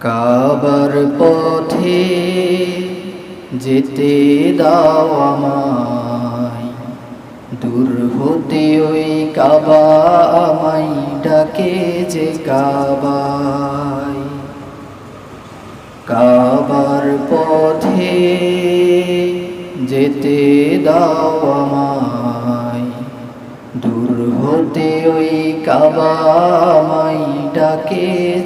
কাবার পথে যেতে দাও আমায়। দূর হতে ওই কাবা আমায় ডাকে যে কাবায়। কাবার পথে যেতে দাও আমায়। দূর হতে ওই কাবা আমায় ডাকে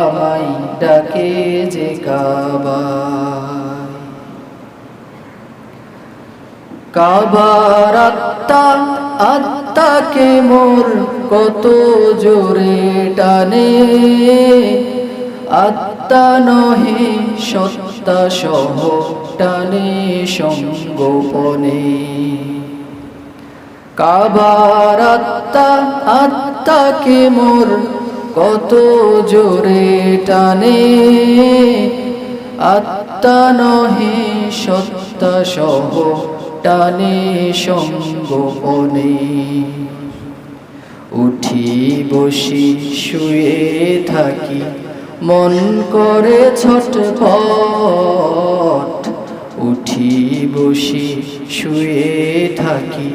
আমায় ডাকে যে কাবায় কাবার আত্মা, আত্মাকে মোর কত জোরে টানে। আত্মা নহে সত্তা সহ টানে সঙ্গোপনে। কাবার আত্মা, আত্মাকে মোর কত জোরে টানে। আত্মা নহে সত্তা সহ টানে সঙ্গোপনে উঠি বসি, শুয়ে থাকি, মন করে ছটপট উঠি বসি, শুয়ে থাকি,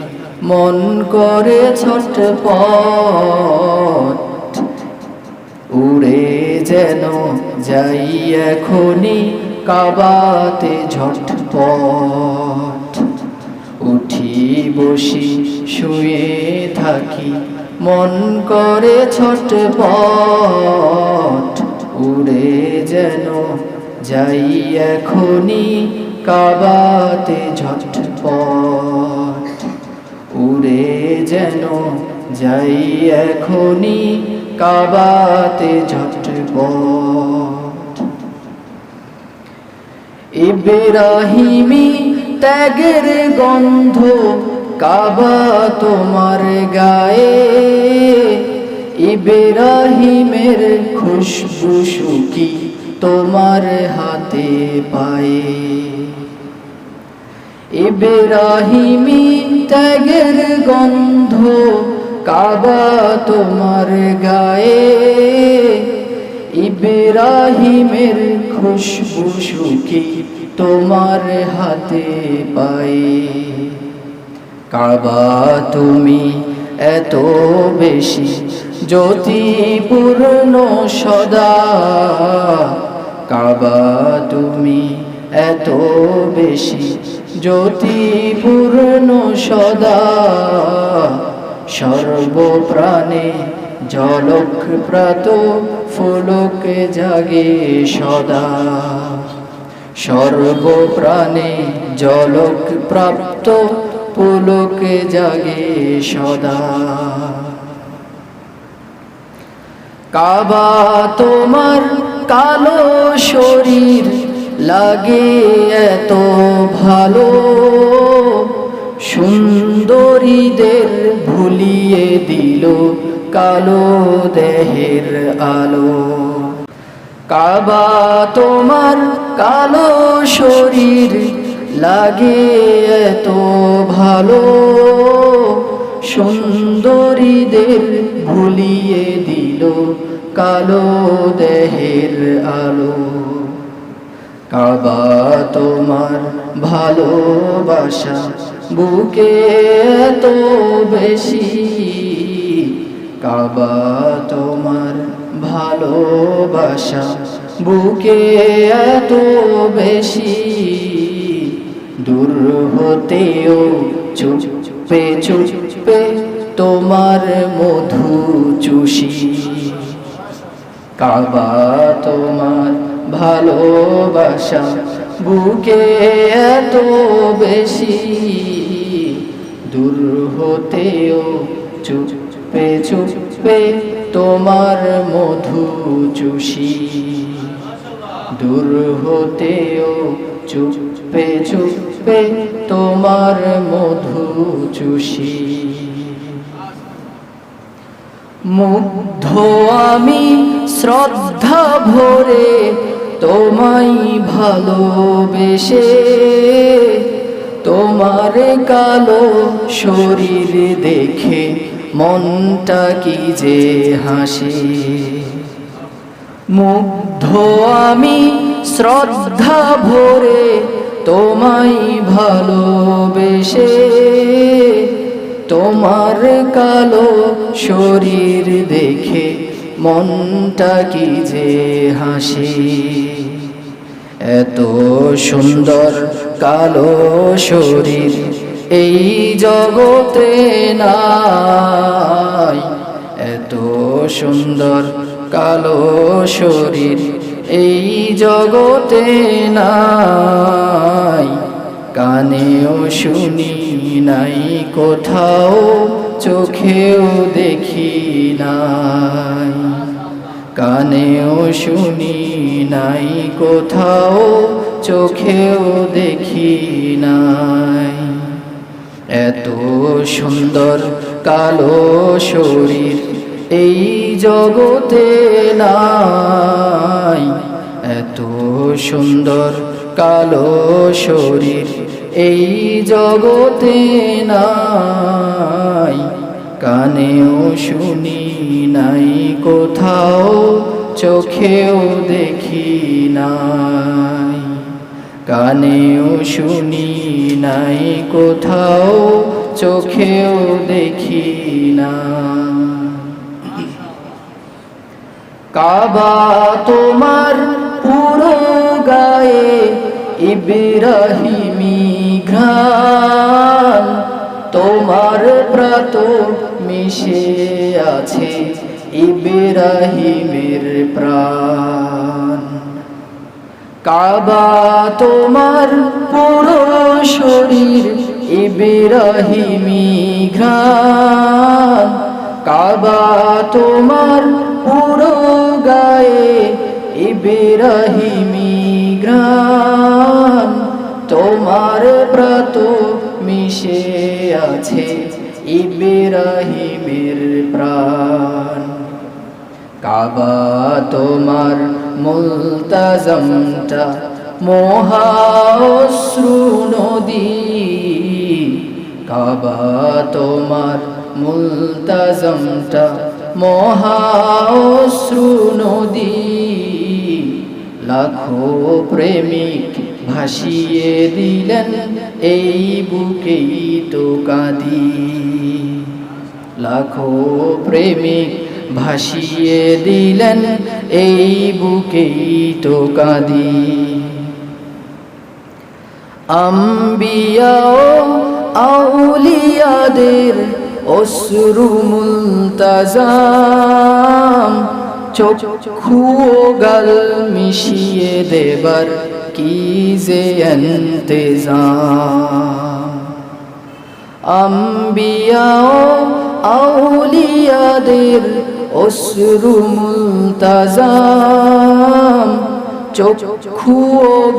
মন করে ছটপট উড়ে যেন যাই এখনি কাবাতে ঝটপট। উঠি বসি, শুয়ে থাকি, মন করে ছটপট। উড়ে যেন যাই এখনি কাবাতে ঝটপট। উড়ে যেন যাই এখনি কাবাতে ঝটপট ইব্রাহিমি ত্যাগের গন্ধ কাবা তোমার গায়ে। ইব্রাহিমের খুশবু সুখী তোমার হাতে পায়ে। ইব্রাহিমি ত্যাগের গন্ধ কাবা তোমার গায়ে ইব্রাহিমের খুশবু সুখী তোমার হাতে পায়ে কাবা তুমি এত বেশি জ্যোতিপূর্ণ সদা। কাবা তুমি এত বেশি জ্যোতিপূর্ণ সদা। সর্বপ্রাণে জলক প্রাত ফুলক জাগে সদা। সর্বপ্রাণে জলক প্রাপ্ত পুলক জাগে সদা। কাবা তোমার কালো শরীর লাগে এত ভালো। সুন্দরীদের ভুলিয়ে দিল কালো দেহের আলো। কাবা তোমার কালো শরীর লাগে এত ভালো। সুন্দরীদের ভুলিয়ে দিল কালো দেহের আলো। কাবা তোমার ভালোবাসা বুকে এত বেশি। কাবা তোমার ভালোবাসা বুকে এত বেশি। দূর হতেও চুপে চুপে তোমার মধু চুষি। কাবা তোমার ভালোবাসা বুকে এত বেশি দূর হতেও চুপে চুপে তোমার মধু চুষি। দূর হতেও চুপে চুপে তোমার মধু চুষি। মুগ্ধ আমি শ্রদ্ধা ভরে তোমায় ভালোবেসে তোমার কালো শরীর দেখে মনটা কি যে হাসে। মুগ্ধ আমি শ্রদ্ধা ভরে তোমায় ভালোবেসে তোমার কালো শরীর দেখে মনটা কি যে হাসি? এত সুন্দর কালো শরীর এই জগতে নাই। এত সুন্দর কালো শরীর এই জগতে নাই। কানেও শুনি নাই, কোথাও চোখেও দেখি নাই। কানেও শুনি নাই, কোথাও চোখেও দেখি নাই। এত সুন্দর কালো শরীর এই জগতে নাই। এত সুন্দর কালো শরীর, এই জগতে নাই। কানেও শুনি নাই, কোথাও চোখেও দেখি নাই। কানেও শুনি নাই, কোথাও চোখেও দেখি না কাবা তোমার পুরো গায়ে ইব্রাহিমি ঘ্রাণ, তোমার প্রাত মিশে আছে ইব্রাহিমের প্রাণ। কাবা তোমার পুরো শরীর ইব্রাহিমি ঘ্রাণ, কাবা তোমার পুরো গায়ে ইব্রাহিমি ঘ্রাণ। তোমার ব্রত মিশে আছে ইব্রাহিমের প্রাণ। কাবা তোমার মুলতাজমটা মহাশ্রু নদী। কাবা তোমার মুলতাজমটা মহাশ্রু নদী। লাখো প্রেমিক ভাসিয়ে দিলেন, এই বুকেই তো কাঁদি। লাখো প্রেমিক ভাসিয়ে দিলেন, এই বুকেই তো কাঁদি। আম্বিয়াও আউলিয়াদের অশ্রু মুলতাজাম চক্ষু গাল মিশিয়ে দেবার কি যে এন্তেজাম আম্বিয়াও আউলিয়াদের অশ্রু মুলতাজাম চক্ষু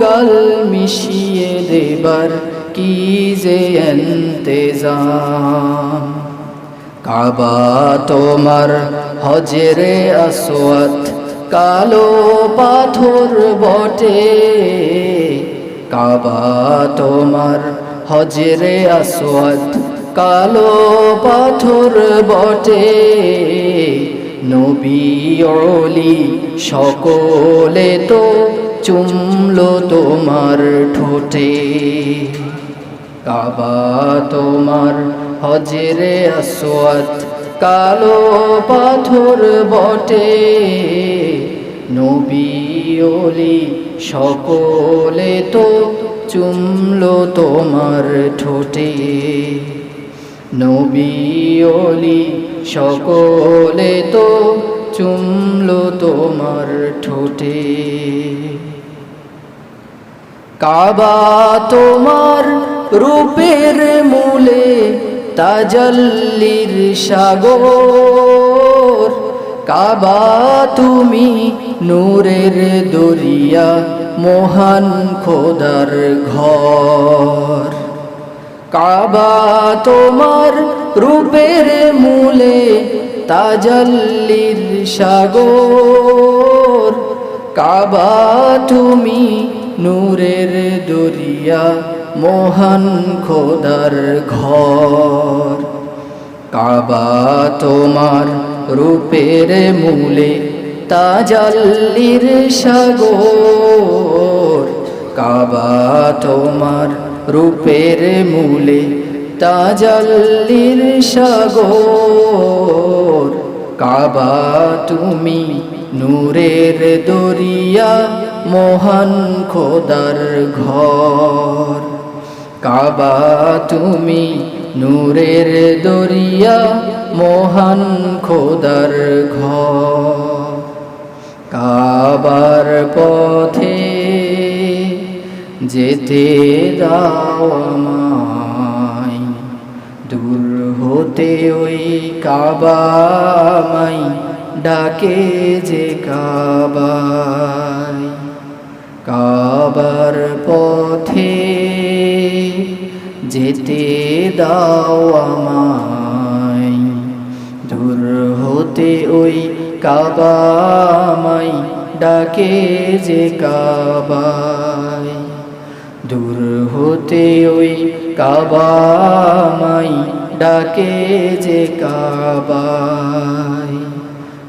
গাল মিশিয়ে দেবার কি যে কাবা তোমার হজরে আসওয়াত কালো পাথর বটে। কাবা তোমার হজরে আসওয়াত কালো পাথর বটে। নবী সকলে তো চুমলো তোমার ঠোঁটে। কাবা তোমার হজরে আসওয়াত কালো পাথর বটে। নবীলি সকলে তো চুমলো তোমার ঠোঁটে। নবীলি সকলে তো চুমলো তোমার ঠোঁটে। কাবা তোমার রূপের মূলে তাজল্লির সাগর। কাবা তুমি নূরের দরিয়া, মহান খোদার ঘর। কাবা তোমার রূপের মূলে তাজল্লির সাগর। কাবা তুমি নূরের দরিয়া মহান খোদার ঘর। কাবা তোমার রূপের মূলে তাজাল্লির সাগর। কাবা তোমার রূপের মূলে তাজাল্লির সাগর। কাবা তুমি নূরের দরিয়া মহান খোদার ঘর। কাবা তুমি নূরের দরিয়া মহান খোদার ঘর। কাবার পথে যেতে দাও আমায়, দূর হতে ওই কাবামাই ডাকে যে কাবাই কাবার পথে যেতে দাও আমায়। দূর হতে ওই কাবামাই ডাকে যে কাবাই দূর হতে ওই কাবামাই ডাকে যে কাবাই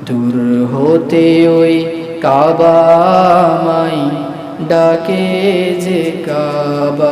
দূর হতে ওই কাবামাই ডাকে যে কাবাই